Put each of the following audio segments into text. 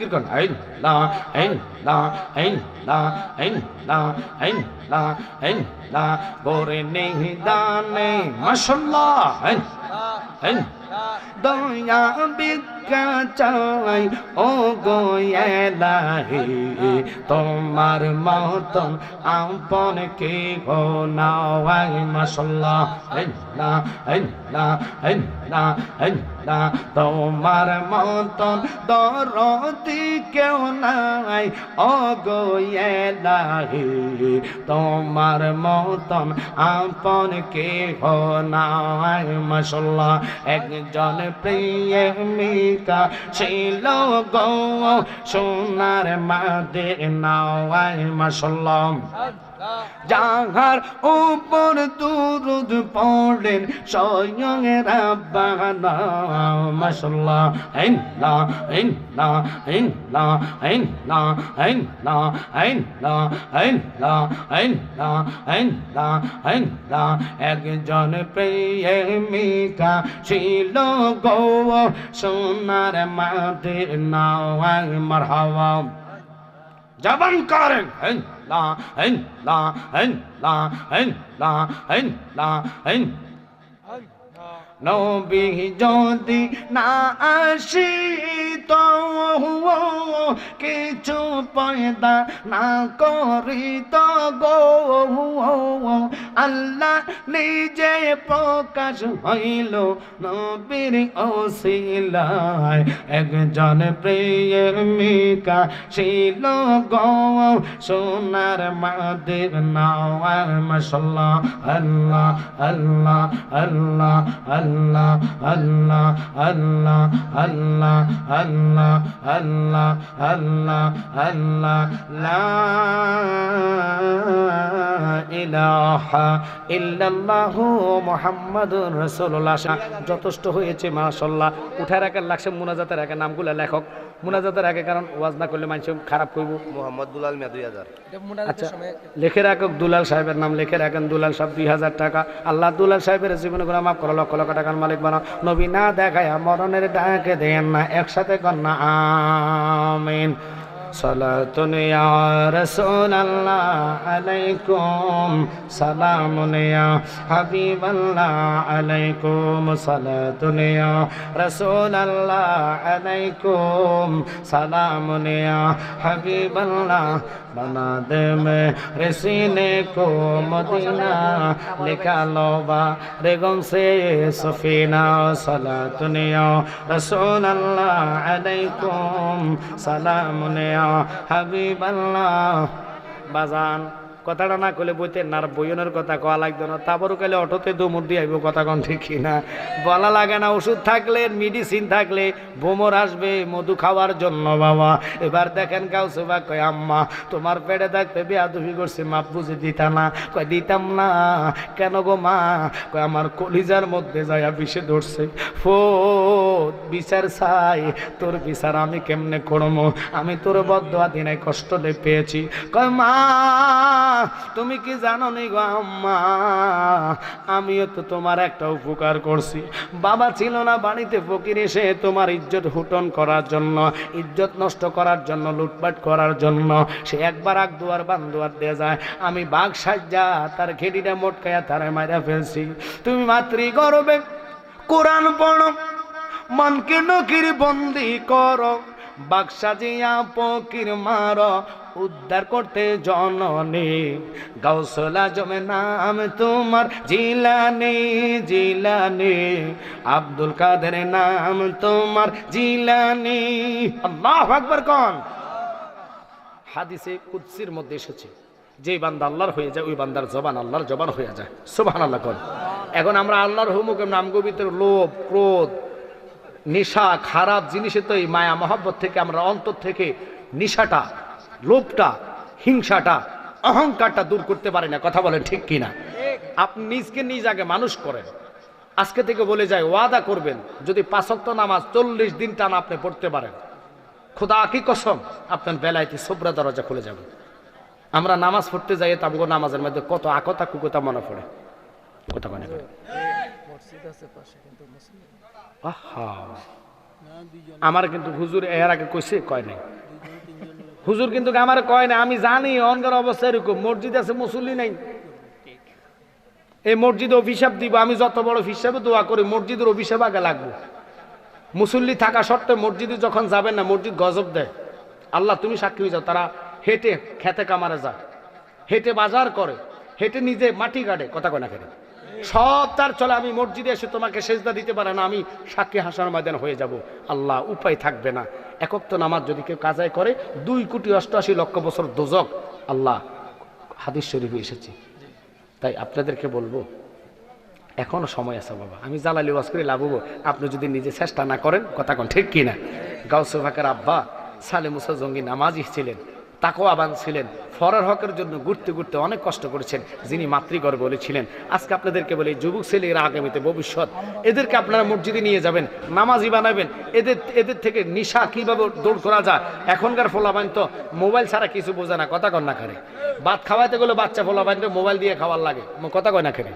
জিকির করেন আইন লা আইন লা আইন লা আইন লা আইন লা আইন লা গোরে নেই দানে মাশাল্লাহ আইন আইন দয়া বিজ্ঞা চাই। ও গোয়েলাহি তোমার মতন আপন কে গো নাওয়াই মাশাল্লাহ আইনা আইনা আইনা আইনা তোমার মতন দরদি কেউ নাই। ও গোয়েলাহি তোমার মতন আপন কে গো নাওয়াই মাশাল্লাহ একজন প্রেমিকা ছিল গো সোনার মাদে নাওয়াই মাসাল্লাম যাহার উপর দুরুদ পড়েন, স্বয়ং রাব্বানা মাশাল্লাহ আইন লা আইন লা আইন লা আইন লা আইন লা একজন প্রেমিকা ছিল গো সোনার মাদে নাওয়াই মারহাবা। জবান করেন। la en la en la en la en la en. নবী যদি না আসি তো কিছু পয়দা না করি তো গো আল্লাহ নিজে প্রকাশ হইল নবীর ওসিলায় একজন প্রেমিকা ছিল গো, সোনার মাদের নাওয়ার মশলা আল্লাহ আল্লাহ আল্লাহ আল্লাহ আল্লাহ আল্লাহ আল্লাহ আল্লাহ আল্লাহ লা ইলাহা ইল্লাল্লাহু মুহাম্মাদুর রাসূলুল্লাহ। যথেষ্ট হয়েছে, মাশাআল্লাহ। উঠায় রাখার লাগছে মুনাজাতের আগে নামগুলো লেখক। মুনাজাতের আগে কারণ ওয়াজ না করলে মানুষ খারাপ করব। মোহাম্মদ দুলাল মিয়া দুই হাজার আচ্ছা লেখে রাখক দুলাল সাহেবের নাম লেখে রাখেন দুলাল সাহেব দুই হাজার টাকা। আল্লাহ দুলাল সাহেবের জীবনে গুণা মাফ করো লক্ষ লক্ষ টাকার মালিক বানাও। নবী না দেখায় মরণের ডাকে দেন না একসাথে কন্যা আমিন। সালাতুন ইয়া রাসূলুল্লাহ আলাইকুম, সালামুন ইয়া হাবিবাল্লাহ আলাইকুম, সালাতুন ইয়া রাসূলুল্লাহ আলাইকুম, সালামুন ইয়া হাবিবাল্লাহ। বানা দে মে রেসিনে কো মদিনা নিকালো বা রেগম সে সফিনা, সালাতুন ইয়া রাসূলুল্লাহ আলাইকুম, সালামুন ইয়া হাবিব আল্লাহ বাজান। কথাটা না কলে বইতে না বইনের কথা কয়া লাগতো না। তারপরও কালে অটোতে দুমুর দিয়ে আইব কথা কন ঠিক না বলা লাগে না, ওষুধ থাকলে মেডিসিন থাকলে বোমর আসবে মধু খাওয়ার জন্য বাবা। এবার দেখেন কাউ সেবা কয়, আম্মা, তোমার পেটে থাকতে বেয়াদুফি করছে, মাপ বুঝে দিতা না। কয়, দিতাম না। কেন গো মা? কয়, আমার কলিজার মধ্যে যায়া বিষে ধরছে। ফো, বিচার চাই, তোর বিচার আমি কেমনে করমো? আমি তোর বদ্ধ দিনাই কষ্ট পেয়েছি। কয়, মা তুমি কি জানো নি গো আম্মা? আমিও তো তোমার একটা উপকার করছি। বাবা ছিল না বাড়িতে ফকির এসে তোমার ইজ্জত হুটন করার জন্য, ইজ্জত নষ্ট করার জন্য, লুটপাট করার জন্য। সে একবার আগ দুয়ার, বান দুয়ার দিয়ে যায়। আমি বাঘ সাজ্জা, তার খেডিটা মোটকায়া তারে মাইরা ফেলছি। তুমি মাতৃ গরবে কোরআন পড়ো, মনকে নকির বন্দি করো। বাক্সা জিয়া পকির মার উদ্ধার করতে জননী। গাউসলা জমে নাম তোমার, জিলানি জিলানি। আব্দুল কাদের নাম তোমার, জিলানি। আল্লাহ আকবর কন। হাদিসে কুৎসির মধ্যে এসেছে, যে বান্দা আল্লাহর হয়ে যায়, ওই বান্দার জবান আল্লাহর জবান হয়ে যায়। সুবহান আল্লাহ কন। এখন আমরা আল্লাহর হুমুকের নাম গবিতের লোভ, ক্রোধ, নেশা, খারাপ জিনিসে তো এই মায়া, মহব্বত থেকে আমরা অন্তর থেকে নেশাটা লোভটা হিংসাটা অহংকারটা দূর করতে পারে না। কথা বলেন ঠিক কিনা? আপনি নিজকে নিজ আগে মানুষ করেন। আজকে থেকে বলে যায় ওয়াদা করবেন যদি পাঁচক্ত নামাজ চল্লিশ দিন টানা আপনি পড়তে পারেন। খোদা কি কসম? আপনার বেলাইতে সোবরা দরজা খুলে যাবে। আমরা নামাজ পড়তে যাই তামগো নামাজের মধ্যে কত আকতা কুকতা মনে পড়ে। কথা মনে করে আমার কিন্তু হুজুর এর আগে কইছে কয় নাই। হুজুর কিন্তু আমার কয় না, আমি জানি অনগর অবস্থা এরকম। মসজিদ আছে মুসল্লি নাই। এই মসজিদে অভিশাপ দিব, আমি যত বড় হিসাবে দোয়া করি, মসজিদের অভিশাপ আগে লাগবো। মুসল্লি থাকা সত্ত্বে মসজিদে যখন যাবেন না, মসজিদ গজব দেয়। আল্লাহ, তুমি সাক্ষী হয়ে যাও, তারা হেঁটে খেতে কামারে যায়। হেঁটে বাজার করে, হেঁটে নিজে মাটি কাটে, কথা কয় না সব তার চলে, আমি মসজিদে এসে তোমাকে সেজদা দিতে পারে না, আমি সাক্ষী হাসার ময়দান হয়ে যাব। আল্লাহ, উপায় থাকবে না। একক তো নামাজ যদি কেউ কাজায় করে, দুই কোটি অষ্টআশি লক্ষ বছর দোজক আল্লাহ হাদিস শরীফে এসেছে। তাই আপনাদেরকে বলব, এখনও সময় আছে বাবা, আমি জালালি ওয়াজ করে লাভ হব আপনি যদি নিজে চেষ্টা না করেন, কথা কোন, ঠিক কিনা? গাউসুফাকের আব্বা সালে মুসা জঙ্গি নামাজই ছিলেন। তাকেও আবান ছিলেন। ফরার হকের জন্য ঘুরতে ঘুরতে অনেক কষ্ট করেছেন, যিনি মাতৃগর্ভ বলেছিলেন। আজকে আপনাদেরকে বলি, যুবক ছেলেরা আগামীতে ভবিষ্যৎ, এদেরকে আপনারা মসজিদে নিয়ে যাবেন নামাজি বানাবেন, এদের এদের থেকে নিশা কীভাবে দৌড় করা যায়? এখনকার ফলাবান তো মোবাইল ছাড়া কিছু বোঝে না, কথা কন না করে ভাত খাওয়াইতে গেলে বাচ্চা ফলাবানকে মোবাইল দিয়ে খাওয়ার লাগে কথা কয় না খেলে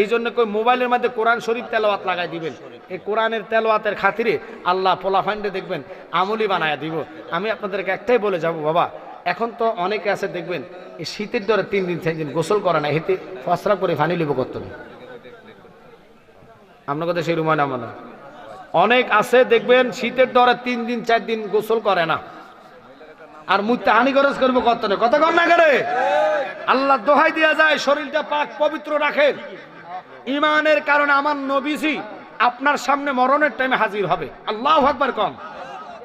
এই জন্য কই মোবাইলের মধ্যে কোরআন শরীফ তেলাওয়াত লাগাই দিবেন। এই কোরআনের তেলাওয়াতের খাতিরে আল্লাহ পোলাফান্ডে দেখবেন আমলি বানায়া দিব। আমি আপনাদেরকে একটাই বলে যাব, বাবা এখন তো অনেকে আছে, দেখবেন, এই শীতের দরে তিন দিন, চার দিন গোসল করে না হেতে ফসরা করে ফানি লিব করতে আপনার কথা সেই রুমায় নামানো অনেক আছে, দেখবেন, শীতের দরে তিন দিন, চার দিন গোসল করে না। আর মুইতে হানি খরচ করব কত না। কত কর না করে আল্লাহ দোহাই দেওয়া যায়, শরীরটা পাক পবিত্র রাখেন ইমানের কারণে আমার নবীজি আপনার সামনে মরণের টাইমে হাজির হবে। আল্লাহ আকবার কম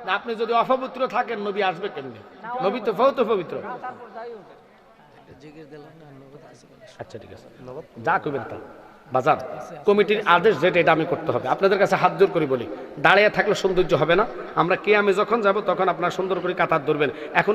আপনি যদি অপবিত্র থাকেন, নবী আসবে কেমনি? নবী তো বহুত পবিত্র। আচ্ছা যা করবেন তা। বাজার কমিটির আদেশ যেটা, এটা আমি করতে হবে। আপনাদের কাছে হাত জোর করি বলি। দাঁড়িয়ে থাকলে সৌন্দর্য হবে না। আমরা কে আমি যখন যাব, তখন আপনার সুন্দর করে কাতার ধরবেন। এখন